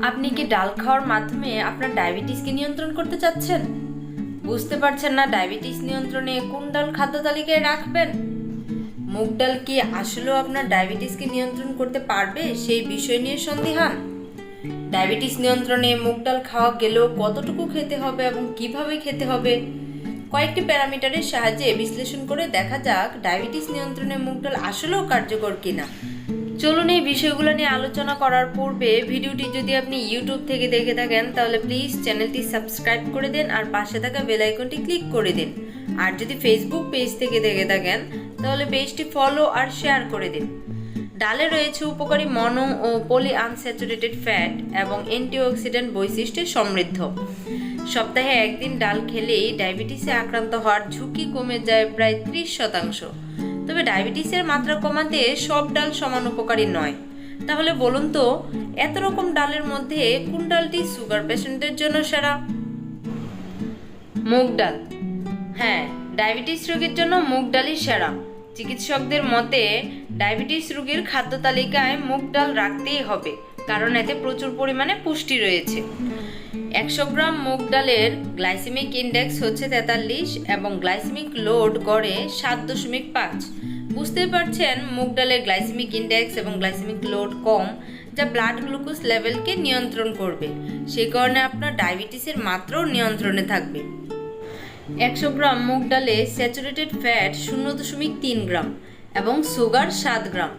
আপনি কি ডাল খাওয়ার মাধ্যমে আপনার ডায়াবেটিসকে নিয়ন্ত্রণ করতে চাচ্ছেন? বুঝতে পারছেন না ডায়াবেটিস নিয়ন্ত্রণে কোন ডাল খাদ্য তালিকায় রাখবেন? মুগ ডাল কি আসলেও আপনার ডায়াবেটিসকে নিয়ন্ত্রণ করতে পারবে? সেই বিষয় নিয়ে সন্দিহান ডায়াবেটিস নিয়ন্ত্রণে মুগ ডাল খাওয়া গেলেও কতটুকু খেতে হবে এবং কীভাবে খেতে হবে? কয়েকটি প্যারামিটারের সাহায্যে বিশ্লেষণ করে দেখা যাক ডায়াবেটিস নিয়ন্ত্রণে মুগ ডাল আসলেও কার্যকর কিনা। চলুন এই বিষয়গুলো নিয়ে আলোচনা করার পূর্বে ভিডিওটি যদি আপনি ইউটিউব থেকে দেখে থাকেন, তাহলে প্লিজ চ্যানেলটি সাবস্ক্রাইব করে দিন আর পাশে থাকা বেল আইকনটি ক্লিক করে দিন। আর যদি ফেসবুক পেজ থেকে দেখে থাকেন, তাহলে পেজটি ফলো আর শেয়ার করে দিন। ডালে রয়েছে উপকারী মনো ও পলি আনস্যাচুরেটেড ফ্যাট এবং অ্যান্টিঅক্সিডেন্ট বৈশিষ্ট্যে সমৃদ্ধ। সপ্তাহে একদিন ডাল খেলেই ডায়াবেটিসে আক্রান্ত হওয়ার ঝুঁকি কমে যায় প্রায় ত্রিশ শতাংশ। তবে ডায়াবেটিসের মাত্রা কমাতে সব ডাল সমান উপকারী নয়। তাহলে বলুন তো এত রকম ডালের মধ্যে কোন ডালটি সুগার পেশেন্টদের জন্য সেরা? মুগ ডাল। হ্যাঁ ডায়াবেটিস রোগীর জন্য মুগ ডালই সেরা। চিকিৎসকদের মতে ডায়াবেটিস রোগীর খাদ্য তালিকায় মুগ ডাল রাখতেই হবে কারণ এতে প্রচুর পরিমাণে পুষ্টি রয়েছে। একশো গ্রাম মুগ ডালের গ্লাইসেমিক ইন্ডেক্স হচ্ছে তেতাল্লিশ এবং গ্লাইসেমিক লোড গড়ে সাত দশমিক পাঁচ। বুঝতেই পারছেন, মুগ ডালের গ্লাইসেমিক ইন্ডেক্স এবং গ্লাইসেমিক লোড কম, যা ব্লাড গ্লুকোজ লেভেলকে নিয়ন্ত্রণ করবে। সেই কারণে আপনার ডায়াবেটিসের মাত্রাও নিয়ন্ত্রণে থাকবে। একশো গ্রাম মুগ ডালে স্যাচুরেটেড ফ্যাট শূন্য দশমিক তিন গ্রাম এবং সুগার সাত গ্রাম।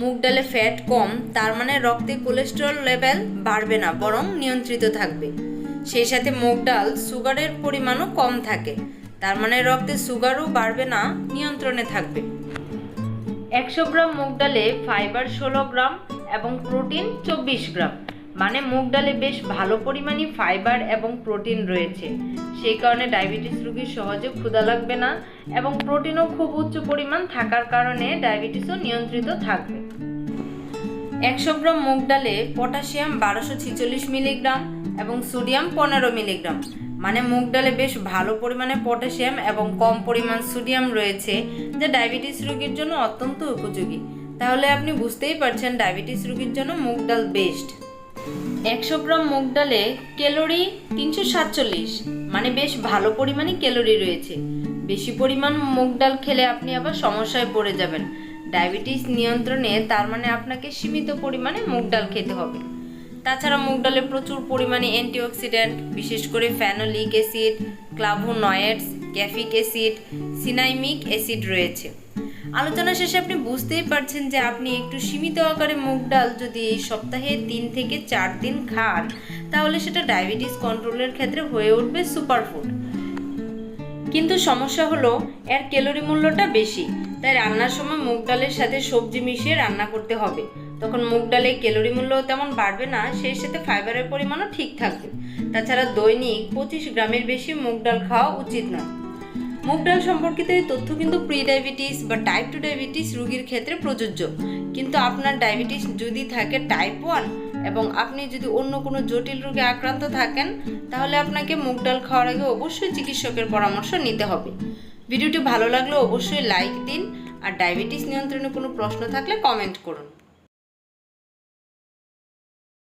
মুগ ডালে ফ্যাট কম, তার মানে রক্তে কোলেস্টেরল লেভেল বাড়বে না, বরং নিয়ন্ত্রিত থাকবে। সেই সাথে মুগ ডাল সুগারের পরিমাণও কম থাকে, তার মানে রক্তে সুগারও বাড়বে না, নিয়ন্ত্রণে থাকবে। একশো গ্রাম মুগ ডালে ফাইবার ষোলো গ্রাম এবং প্রোটিন চব্বিশ গ্রাম। মানে মুগ ডালে বেশ ভালো পরিমাণে ফাইবার এবং প্রোটিন রয়েছে। সেই কারণে ডায়াবেটিস রোগীর সহজে ক্ষুধা লাগবে না এবং প্রোটিনও খুব উচ্চ পরিমাণ থাকার কারণে ডায়াবেটিসও নিয়ন্ত্রিত থাকবে। একশো গ্রাম মুগ ডালে পটাশিয়াম বারোশো ছিচল্লিশ মিলিগ্রাম এবং সোডিয়াম পনেরো মিলিগ্রাম মানে মুগ ডালে বেশ ভালো পরিমাণে পটাশিয়াম এবং কম পরিমাণ সোডিয়াম রয়েছে, যা ডায়াবেটিস রোগীর জন্য অত্যন্ত উপযোগী। তাহলে আপনি বুঝতেই পারছেন ডায়াবেটিস রোগীর জন্য মুগ ডাল বেস্ট। একশো গ্রাম মুগ ডালে ক্যালোরি তিনশো সাতচল্লিশ মানে বেশ ভালো পরিমাণে ক্যালোরি রয়েছে। বেশি পরিমাণ মুগ ডাল খেলে আপনি আবার সমস্যায় পড়ে যাবেন। ডায়াবেটিস নিয়ন্ত্রণে তার মানে আপনাকে সীমিত পরিমাণে মুগ ডাল খেতে হবে। তাছাড়া মুগ ডালে প্রচুর পরিমাণে অ্যান্টিঅক্সিডেন্ট বিশেষ করে phenolic acid, flavonoids, caffeic acid, cinnamic acid রয়েছে। আলোচনা শেষে আপনি বুঝতেই পারছেন যে আপনি একটু সীমিত আকারে মুগ ডাল যদি এই সপ্তাহে তিন থেকে চার দিন খান, তাহলে সেটা ডায়াবেটিস কন্ট্রোলের ক্ষেত্রে হয়ে উঠবে সুপারফুড। কিন্তু সমস্যা হলো, এর ক্যালোরি মূল্যটা বেশি। তাই রান্নার সময় মুগ ডালের সাথে সবজি মিশিয়ে রান্না করতে হবে। তখন মুগ ডালে ক্যালোরি মূল্য তেমন বাড়বে না, সেই সাথে ফাইবারের পরিমাণও ঠিক থাকবে। তাছাড়া দৈনিক পঁচিশ গ্রামের বেশি মুগ ডাল খাওয়া উচিত নয়। মুগ ডাল সম্পর্কিত এই তথ্য কিন্তু প্রি ডায়াবেটিস বা টাইপ টু ডায়াবেটিস রোগীর ক্ষেত্রে প্রযোজ্য। কিন্তু আপনার ডায়াবেটিস যদি থাকে টাইপ ওয়ান এবং আপনি যদি অন্য কোনো জটিল রোগে আক্রান্ত থাকেন, তাহলে আপনাকে মুগ ডাল খাওয়ার আগে অবশ্যই চিকিৎসকের পরামর্শ নিতে হবে। ভিডিওটি ভালো লাগলে অবশ্যই লাইক দিন আর ডায়াবেটিস নিয়ন্ত্রণে কোনো প্রশ্ন থাকলে কমেন্ট করুন।